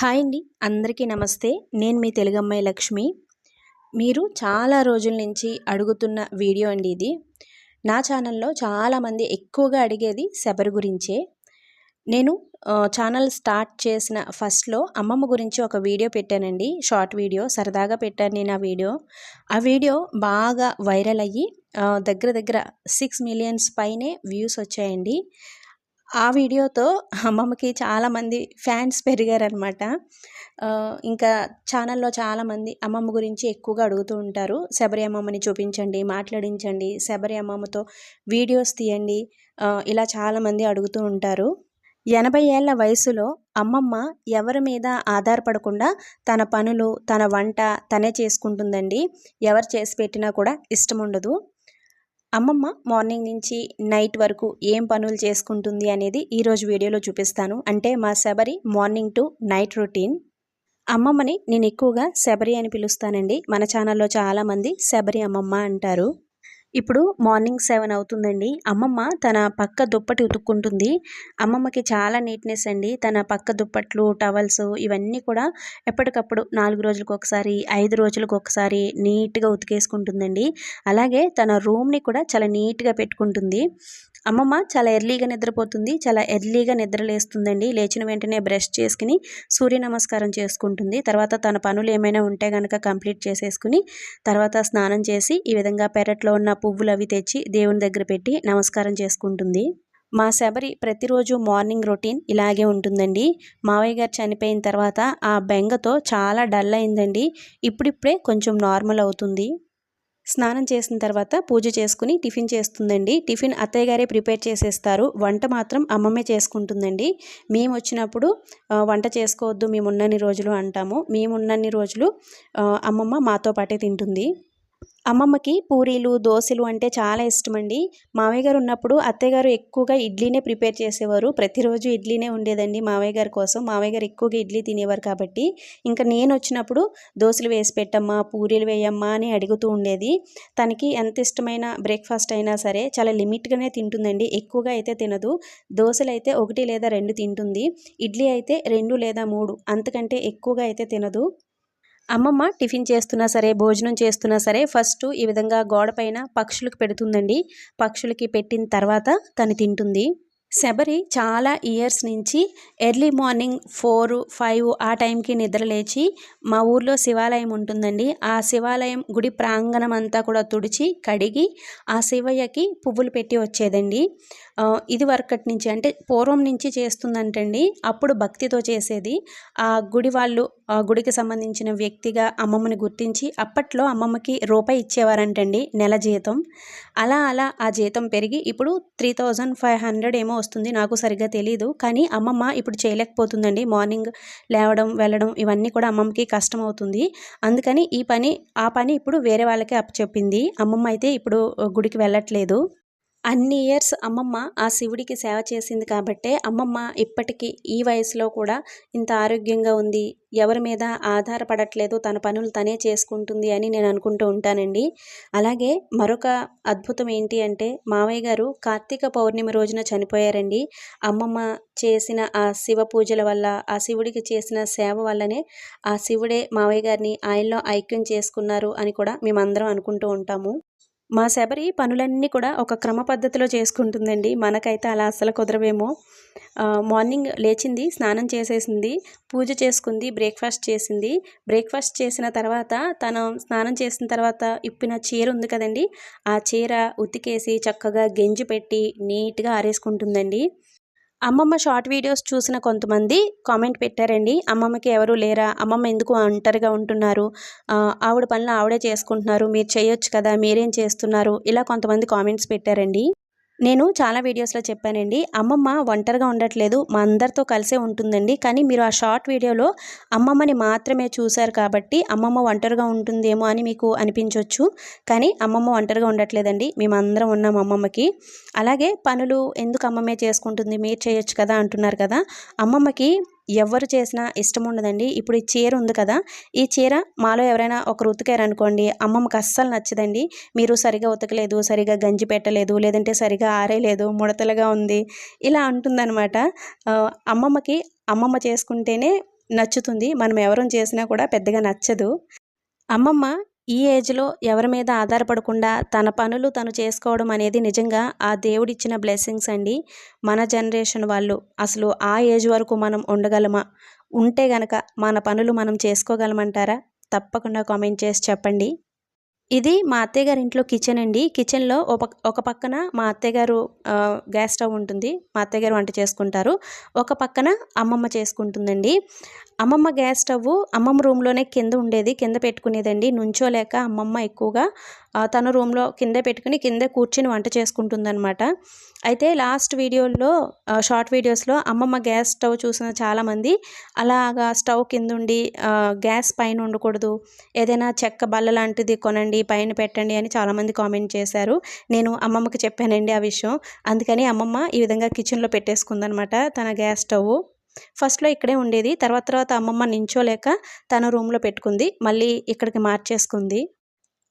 Hi అండి. అందరికీ నమస్తే. నేను మీ తెలుగమ్మాయి లక్ష్మి. మీరు చాలా రోజుల నుంచి అడుగుతున్న వీడియో అండి ఇది. నా ఛానల్లో చాలామంది ఎక్కువగా అడిగేది శబరి గురించే. నేను ఛానల్ స్టార్ట్ చేసిన ఫస్ట్లో అమ్మమ్మ గురించి ఒక వీడియో పెట్టానండి. షార్ట్ వీడియో సరదాగా పెట్టాను నేను ఆ వీడియో. ఆ వీడియో బాగా వైరల్ అయ్యి దగ్గర దగ్గర సిక్స్ మిలియన్స్ పైనే వ్యూస్ వచ్చాయండి. ఆ వీడియోతో అమ్మమ్మకి చాలామంది ఫ్యాన్స్ పెరిగారనమాట. ఇంకా ఛానల్లో చాలామంది అమ్మమ్మ గురించి ఎక్కువగా అడుగుతూ ఉంటారు. శబరి అమ్మమ్మని చూపించండి మాట్లాడించండి శబరి అమ్మమ్మతో వీడియోస్ తీయండి ఇలా చాలామంది అడుగుతూ ఉంటారు. ఎనభై ఏళ్ళ వయసులో అమ్మమ్మ ఎవరి మీద ఆధారపడకుండా తన పనులు తన వంట తనే చేసుకుంటుందండి. ఎవరు చేసి పెట్టినా కూడా ఇష్టం ఉండదు అమ్మమ్మ మార్నింగ్ నుంచి నైట్ వరకు ఏం పనులు చేసుకుంటుంది అనేది ఈరోజు వీడియోలో చూపిస్తాను. అంటే మా Sabari morning to night routine. అమ్మమ్మని నేను ఎక్కువగా శబరి అని పిలుస్తానండి. మన ఛానల్లో చాలామంది శబరి అమ్మమ్మ అంటారు. ఇప్పుడు మార్నింగ్ సెవెన్ అవుతుందండి. అమ్మమ్మ తన పక్క దుప్పటి ఉతుక్కుంటుంది. అమ్మమ్మకి చాలా నీట్నెస్ అండి. తన పక్క దుప్పట్లు టవల్స్ ఇవన్నీ కూడా ఎప్పటికప్పుడు నాలుగు రోజులకు ఒకసారి ఐదు రోజులకు ఒకసారి నీట్గా ఉతికేసుకుంటుందండి. అలాగే తన రూమ్ని కూడా చాలా నీట్గా పెట్టుకుంటుంది. అమ్మమ్మ చాలా ఎర్లీగా నిద్రపోతుంది చాలా ఎర్లీగా నిద్రలేస్తుందండి. లేచిన వెంటనే బ్రష్ చేసుకుని సూర్య నమస్కారం చేసుకుంటుంది. తర్వాత తన పనులు ఏమైనా ఉంటే కనుక కంప్లీట్ చేసేసుకుని తర్వాత స్నానం చేసి ఈ విధంగా పెరట్లో ఉన్న పువ్వులు అవి తెచ్చి దేవుని దగ్గర పెట్టి నమస్కారం చేసుకుంటుంది. మా శబరి ప్రతిరోజు మార్నింగ్ రొటీన్ ఇలాగే ఉంటుందండి. మావయ్య గారు చనిపోయిన తర్వాత ఆ బెంగతో చాలా డల్ అయిందండి. ఇప్పుడిప్పుడే కొంచెం నార్మల్ అవుతుంది. స్నానం చేసిన తర్వాత పూజ చేసుకుని టిఫిన్ చేస్తుందండి. టిఫిన్ అత్తయ్య గారే ప్రిపేర్ చేసేస్తారు. వంట మాత్రం అమ్మమ్మే చేసుకుంటుందండి. మేము వచ్చినప్పుడు వంట చేసుకోవద్దు మేము ఉన్నన్ని రోజులు అంటాము. మేము ఉన్నన్ని రోజులు అమ్మమ్మ మాతో పాటే తింటుంది. అమ్మమ్మకి పూరీలు దోశలు అంటే చాలా ఇష్టమండి. మావయ్య గారు ఉన్నప్పుడు అత్తయ్య గారు ఎక్కువగా ఇడ్లీనే ప్రిపేర్ చేసేవారు. ప్రతిరోజు ఇడ్లీనే ఉండేదండి మావయ్య గారి కోసం. మావయ్య గారు ఎక్కువగా ఇడ్లీ తినేవారు కాబట్టి. ఇంకా నేను వచ్చినప్పుడు దోశలు వేసి పెట్టమ్మా పూరీలు వేయమ్మా అని అడుగుతూ ఉండేది. తనకి ఎంత ఇష్టమైన బ్రేక్ఫాస్ట్ అయినా సరే చాలా లిమిట్గానే తింటుందండి. ఎక్కువగా అయితే తినదు. దోశలు అయితే ఒకటి లేదా రెండు తింటుంది. ఇడ్లీ అయితే రెండు లేదా మూడు. అంతకంటే ఎక్కువగా అయితే తినదు. అమ్మమ్మ టిఫిన్ చేస్తున్నా సరే భోజనం చేస్తున్నా సరే ఫస్ట్ ఈ విధంగా గోడపైన పక్షులకు పెడుతుందండి. పక్షులకి పెట్టిన తర్వాత తను తింటుంది. శబరి చాలా ఇయర్స్ నుంచి ఎర్లీ మార్నింగ్ ఫోర్ ఫైవ్ ఆ టైంకి నిద్ర లేచి మా ఊర్లో శివాలయం ఉంటుందండి. ఆ శివాలయం గుడి ప్రాంగణం అంతా కూడా తుడిచి కడిగి ఆ శివయ్యకి పువ్వులు పెట్టి వచ్చేదండి. ఇది వరకటి నుంచి అంటే పూర్వం నుంచి చేస్తుందంటండి. అప్పుడు భక్తితో చేసేది. ఆ గుడి వాళ్ళు ఆ గుడికి సంబంధించిన వ్యక్తిగా అమ్మమ్మని గుర్తించి అప్పట్లో అమ్మమ్మకి రూపాయి ఇచ్చేవారంటండి నెల జీతం. అలా అలా ఆ జీతం పెరిగి ఇప్పుడు త్రీ థౌజండ్ ఫైవ్ హండ్రెడ్ ఏమో వస్తుంది నాకు సరిగ్గా తెలియదు కానీ అమ్మమ్మ ఇప్పుడు చేయలేకపోతుందండి. మార్నింగ్ లేవడం వెళ్ళడం ఇవన్నీ కూడా అమ్మమ్మకి కష్టం అవుతుంది. అందుకని ఈ పని ఆ పని ఇప్పుడు వేరే వాళ్ళకే అప్పచెప్పింది. అమ్మమ్మ అయితే ఇప్పుడు గుడికి వెళ్ళట్లేదు. అన్ని ఇయర్స్ అమ్మమ్మ ఆ శివుడికి సేవ చేసింది కాబట్టే అమ్మమ్మ ఇప్పటికీ ఈ వయసులో కూడా ఇంత ఆరోగ్యంగా ఉంది. ఎవరి మీద ఆధారపడట్లేదు. తన పనులు తనే చేసుకుంటుంది అని నేను అనుకుంటూ ఉంటానండి. అలాగే మరొక అద్భుతం ఏంటి అంటే మావయ్య గారు కార్తీక పౌర్ణమి రోజున చనిపోయారండి. అమ్మమ్మ చేసిన ఆ శివ పూజల వల్ల ఆ శివుడికి చేసిన సేవ వల్లనే ఆ శివుడే మావయ్య గారిని ఆయనలో ఐక్యం చేసుకున్నారు అని కూడా మేమందరం అనుకుంటూ ఉంటాము. మా శబరి పనులన్నీ కూడా ఒక క్రమ పద్ధతిలో చేసుకుంటుందండి. మనకైతే అలా అస్సలు కుదరవేమో. మార్నింగ్ లేచింది స్నానం చేసేసింది పూజ చేసుకుంది బ్రేక్ఫాస్ట్ చేసింది. బ్రేక్ఫాస్ట్ చేసిన తర్వాత తను స్నానం చేసిన తర్వాత ఇప్పిన చీర ఉంది కదండి. ఆ చీర ఉతికేసి చక్కగా గెంజి పెట్టి నీట్గా ఆరేసుకుంటుందండి. అమ్మమ్మ షార్ట్ వీడియోస్ చూసిన కొంతమంది కామెంట్ పెట్టారండి. అమ్మమ్మకి ఎవరు లేరా? అమ్మమ్మ ఎందుకు ఒంటరిగా ఉంటున్నారు? ఆవిడ పనులు ఆవిడే చేసుకుంటున్నారు. మీరు చేయొచ్చు కదా? మీరేం చేస్తున్నారు? ఇలా కొంతమంది కామెంట్స్ పెట్టారండి. నేను చాలా వీడియోస్లో చెప్పానండి. అమ్మమ్మ ఒంటరిగా ఉండట్లేదు. మా అందరితో కలిసే ఉంటుందండి. కానీ మీరు ఆ షార్ట్ వీడియోలో అమ్మమ్మని మాత్రమే చూశారు కాబట్టి అమ్మమ్మ ఒంటరిగా ఉంటుందేమో అని మీకు అనిపించవచ్చు కానీ అమ్మమ్మ ఒంటరిగా ఉండట్లేదండి. మేమందరం ఉన్నాం అమ్మమ్మకి. అలాగే పనులు ఎందుకు అమ్మమ్మే చేసుకుంటుంది? మీరు చేయొచ్చు కదా అంటున్నారు కదా. అమ్మమ్మకి ఎవరు చేసినా ఇష్టం ఉండదండి. ఇప్పుడు ఈ చీర ఉంది కదా ఈ చీర మాలో ఎవరైనా ఒకరు ఉతికారనుకోండి అమ్మమ్మకి అస్సలు నచ్చదండి. మీరు సరిగా ఉతకలేదు సరిగా గంజి పెట్టలేదు లేదంటే సరిగా ఆరేయలేదు ముడతలుగా ఉంది ఇలా అంటుందన్నమాట. అమ్మమ్మకి అమ్మమ్మ చేసుకుంటేనే నచ్చుతుంది. మనం ఎవరం చేసినా కూడా పెద్దగా నచ్చదు. అమ్మమ్మ ఈ ఏజ్లో ఎవరి మీద ఆధారపడకుండా తన పనులు తను చేసుకోవడం అనేది నిజంగా ఆ దేవుడిచ్చిన బ్లెస్సింగ్స్ అండి. మన జనరేషన్ వాళ్ళు అసలు ఆ ఏజ్ వరకు మనం ఉండగలమా? ఉంటే గనక మన పనులు మనం చేసుకోగలమంటారా? తప్పకుండా కామెంట్ చేసి చెప్పండి. ఇది మా అత్తయ్య గారి ఇంట్లో కిచెన్ అండి. కిచెన్లో ఒక ఒక పక్కన మా అత్తయ్యగారు గ్యాస్ స్టవ్ ఉంటుంది. మా అత్తయ్య గారు వంట చేసుకుంటారు. ఒక పక్కన అమ్మమ్మ చేసుకుంటుందండి. అమ్మమ్మ గ్యాస్ స్టవ్ అమ్మమ్మ రూమ్లోనే కింద ఉండేది కింద పెట్టుకునేదండి. నుంచోలేక అమ్మమ్మ ఎక్కువగా తన రూమ్లో కింద పెట్టుకుని కింద కూర్చుని వంట చేసుకుంటుందన్నమాట. అయితే లాస్ట్ వీడియోలో షార్ట్ వీడియోస్లో అమ్మమ్మ గ్యాస్ స్టవ్ చూసిన చాలామంది అలాగా స్టవ్ కింద ఉండి గ్యాస్ పైన ఉండకూడదు ఏదైనా చెక్క బల్ల లాంటిది కొనండి పైన పెట్టండి అని చాలామంది కామెంట్ చేశారు. నేను అమ్మమ్మకి చెప్పానండి ఆ విషయం. అందుకని అమ్మమ్మ ఈ విధంగా కిచెన్లో పెట్టేసుకుందనమాట తన గ్యాస్ స్టవ్ ఫస్ట్లో ఇక్కడే ఉండేది. తర్వాత తర్వాత అమ్మమ్మ నించోలేక తన రూమ్లో పెట్టుకుంది. మళ్ళీ ఇక్కడికి మార్చేసుకుంది.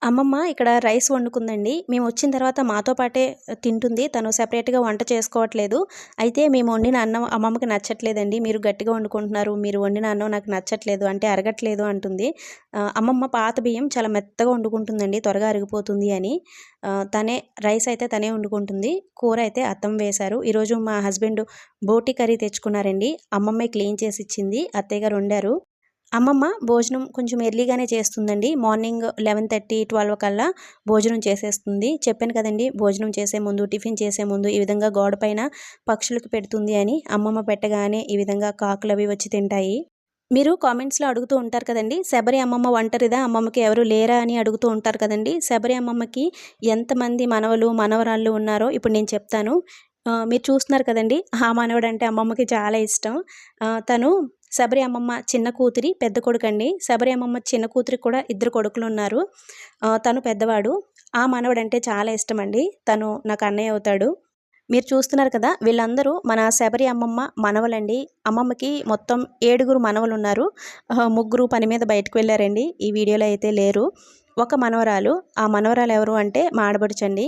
అమ్మమ్మ ఇక్కడ రైస్ వండుకుందండి. మేము వచ్చిన తర్వాత మాతో పాటే తింటుంది. తను సెపరేట్గా వంట చేసుకోవట్లేదు. అయితే మేము వండిన అన్నం అమ్మమ్మకి నచ్చట్లేదండి. మీరు గట్టిగా వండుకుంటున్నారు. మీరు వండిన అన్నం నాకు నచ్చట్లేదు అంటే అరగట్లేదు అంటుంది. అమ్మమ్మ పాత బియ్యం చాలా మెత్తగా వండుకుంటుందండి. త్వరగా అరిగిపోతుంది అని. తనే రైస్ అయితే తనే వండుకుంటుంది. కూర అయితే అత్తం వేశారు. ఈరోజు మా హస్బెండ్ బోటి కర్రీ తెచ్చుకున్నారండి. అమ్మమ్మే క్లీన్ చేసి ఇచ్చింది. అత్తయ్య గారు వండారు. అమ్మమ్మ భోజనం కొంచెం ఎర్లీగానే చేస్తుందండి. మార్నింగ్ లెవెన్ థర్టీ ట్వెల్వ్ కల్లా భోజనం చేసేస్తుంది. చెప్పాను కదండి భోజనం చేసే ముందు టిఫిన్ చేసే ముందు ఈ విధంగా గోడ పైన పక్షులకు పెడుతుంది అని అమ్మమ్మ పెట్టగానే ఈ విధంగా కాకులు అవి వచ్చి తింటాయి. మీరు కామెంట్స్లో అడుగుతూ ఉంటారు కదండి శబరి అమ్మమ్మ ఒంటరిదా? అమ్మమ్మకి ఎవరు లేరా అని అడుగుతూ ఉంటారు కదండి శబరి అమ్మమ్మకి ఎంతమంది మనవలు మనవరాళ్ళు ఉన్నారో ఇప్పుడు నేను చెప్తాను. మీరు చూస్తున్నారు కదండి ఆ మనవడు అంటే అమ్మమ్మకి చాలా ఇష్టం. తను శబరి అమ్మమ్మ చిన్న కూతురి పెద్ద కొడుకు అండి శబరి అమ్మమ్మ చిన్న కూతురికి కూడా ఇద్దరు కొడుకులు ఉన్నారు. తను పెద్దవాడు. ఆ మనవడు అంటే చాలా ఇష్టం అండి తను నాకు అన్నయ్య అవుతాడు. మీరు చూస్తున్నారు కదా వీళ్ళందరూ మన శబరి అమ్మమ్మ మనవలండి. అమ్మమ్మకి మొత్తం ఏడుగురు మనవలు ఉన్నారు ముగ్గురు పని మీద బయటకు వెళ్ళారండి. ఈ వీడియోలో అయితే లేరు. ఒక మనవరాలు. ఆ మనవరాలు ఎవరు అంటే మాడబడుచండి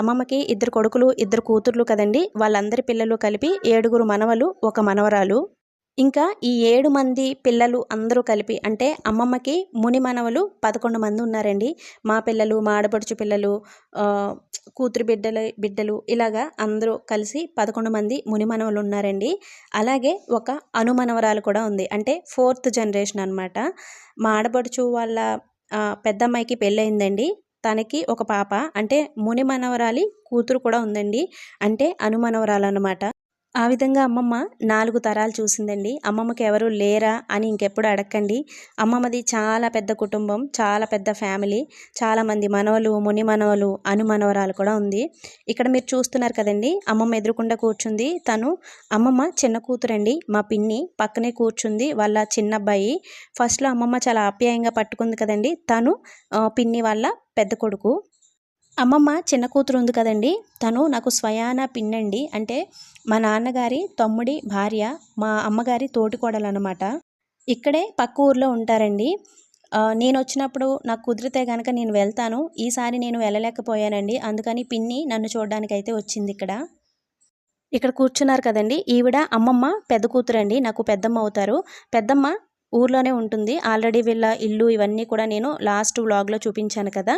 అమ్మమ్మకి ఇద్దరు కొడుకులు ఇద్దరు కూతుర్లు కదండి. వాళ్ళందరి పిల్లలు కలిపి ఏడుగురు మనవలు ఒక మనవరాలు. ఇంకా ఈ ఏడు మంది పిల్లలు అందరూ కలిపి అంటే అమ్మమ్మకి ముని మనవలు పదకొండు మంది ఉన్నారండి. మా పిల్లలు మా ఆడపడుచు పిల్లలు కూతురు బిడ్డలు బిడ్డలు ఇలాగా అందరూ కలిసి పదకొండు మంది ముని మనవలు ఉన్నారండి. అలాగే ఒక అనుమనవరాలు కూడా ఉంది. అంటే ఫోర్త్ జనరేషన్ అనమాట మా ఆడపడుచు వాళ్ళ పెద్దమ్మాయికి పెళ్ళయిందండి. తనకి ఒక పాప అంటే ముని మనవరాలి కూతురు కూడా ఉందండి. అంటే అనుమనవరాలు అనమాట ఆ విధంగా అమ్మమ్మ నాలుగు తరాలు చూసిందండి. అమ్మమ్మకి ఎవరు లేరా అని ఇంకెప్పుడు అడగండి అమ్మమ్మది చాలా పెద్ద కుటుంబం చాలా పెద్ద ఫ్యామిలీ చాలామంది మనవలు ముని మనవలు అనుమనవరాలు కూడా ఉంది. ఇక్కడ మీరు చూస్తున్నారు కదండి అమ్మమ్మ ఎదురుకుండా కూర్చుంది. తను అమ్మమ్మ చిన్న కూతురండి. మా పిన్ని పక్కనే కూర్చుంది. వాళ్ళ చిన్నబ్బాయి ఫస్ట్లో అమ్మమ్మ చాలా ఆప్యాయంగా పట్టుకుంది కదండి. తను పిన్ని వాళ్ళ పెద్ద కొడుకు. అమ్మమ్మ చిన్న కూతురు ఉంది కదండి. తను నాకు స్వయాన పిన్నండి. అంటే మా నాన్నగారి తమ్ముడి భార్య మా అమ్మగారి తోటికోడలు అనమాట ఇక్కడే పక్క ఊర్లో ఉంటారండి. నేను వచ్చినప్పుడు నాకు కుదిరితే కనుక నేను వెళ్తాను. ఈసారి నేను వెళ్ళలేకపోయానండి. అందుకని పిన్ని నన్ను చూడడానికైతే అయితే వచ్చింది ఇక్కడ. ఇక్కడ కూర్చున్నారు కదండి. ఈవిడ అమ్మమ్మ పెద్ద కూతురండి. నాకు పెద్దమ్మ అవుతారు. పెద్దమ్మ ఊర్లోనే ఉంటుంది. ఆల్రెడీ వీళ్ళ ఇల్లు ఇవన్నీ కూడా నేను లాస్ట్ వ్లాగ్లో చూపించాను కదా.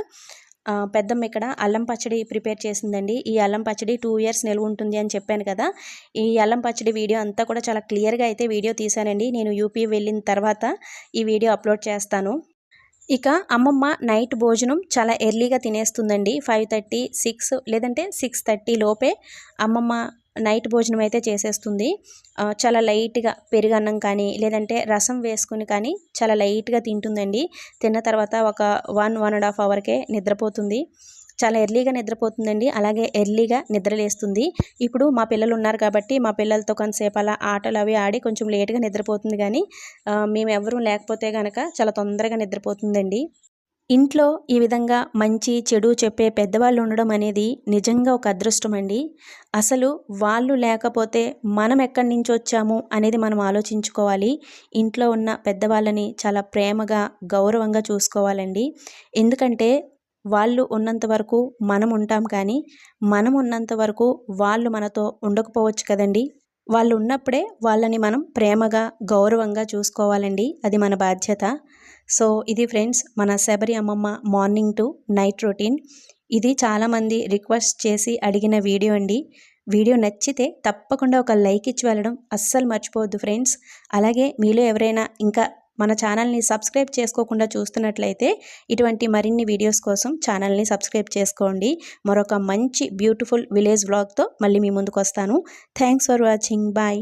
పెద్దమ్మ ఇక్కడ అల్లం పచ్చడి ప్రిపేర్ చేసిందండి. ఈ అల్లం పచ్చడి టూ ఇయర్స్ నిల్వ ఉంటుంది అని చెప్పాను కదా. ఈ అల్లం పచ్చడి వీడియో అంతా కూడా చాలా క్లియర్గా అయితే వీడియో తీశానండి. నేను యూపీ వెళ్ళిన తర్వాత ఈ వీడియో అప్లోడ్ చేస్తాను. ఇక అమ్మమ్మ నైట్ భోజనం చాలా ఎర్లీగా తినేస్తుందండి. ఫైవ్ థర్టీ సిక్స్ లేదంటే సిక్స్ థర్టీ లోపే అమ్మమ్మ నైట్ భోజనం అయితే చేసేస్తుంది. చాలా లైట్గా పెరుగన్నం కానీ లేదంటే రసం వేసుకుని కానీ చాలా లైట్గా తింటుందండి. తిన్న తర్వాత ఒక వన్ వన్ అండ్ హాఫ్ అవర్కే నిద్రపోతుంది. చాలా ఎర్లీగా నిద్రపోతుందండి. అలాగే ఎర్లీగా నిద్రలేస్తుంది. ఇప్పుడు మా పిల్లలు ఉన్నారు కాబట్టి మా పిల్లలతో కొంతసేపు అలా ఆటలు అవి ఆడి కొంచెం లేట్గా నిద్రపోతుంది కానీ మేము ఎవరూ లేకపోతే కనుక చాలా తొందరగా నిద్రపోతుందండి. ఇంట్లో ఈ విధంగా మంచి చెడు చెప్పే పెద్దవాళ్ళు ఉండడం అనేది నిజంగా ఒక అదృష్టం అండి. అసలు వాళ్ళు లేకపోతే మనం ఎక్కడి నుంచి వచ్చాము అనేది మనం ఆలోచించుకోవాలి. ఇంట్లో ఉన్న పెద్దవాళ్ళని చాలా ప్రేమగా గౌరవంగా చూసుకోవాలండి. ఎందుకంటే వాళ్ళు ఉన్నంత వరకు మనం ఉంటాం కానీ మనం ఉన్నంత వరకు వాళ్ళు మనతో ఉండకపోవచ్చు కదండి. వాళ్ళు ఉన్నప్పుడే వాళ్ళని మనం ప్రేమగా గౌరవంగా చూసుకోవాలండి. అది మన బాధ్యత. సో ఇది ఫ్రెండ్స్ మన శబరి అమ్మమ్మ మార్నింగ్ టు నైట్ రొటీన్. ఇది చాలామంది రిక్వెస్ట్ చేసి అడిగిన వీడియో అండి. వీడియో నచ్చితే తప్పకుండా ఒక లైక్ ఇచ్చి వెళ్ళడం అస్సలు మర్చిపోవద్దు ఫ్రెండ్స్. అలాగే మీలో ఎవరైనా ఇంకా మన ఛానల్ని సబ్స్క్రైబ్ చేసుకోకుండా చూస్తున్నట్లయితే ఇటువంటి మరిన్ని వీడియోస్ కోసం ఛానల్ని సబ్స్క్రైబ్ చేసుకోండి. మరొక మంచి బ్యూటిఫుల్ విలేజ్ వ్లాగ్తో మళ్ళీ మీ ముందుకు వస్తాను. Thanks for watching. బాయ్.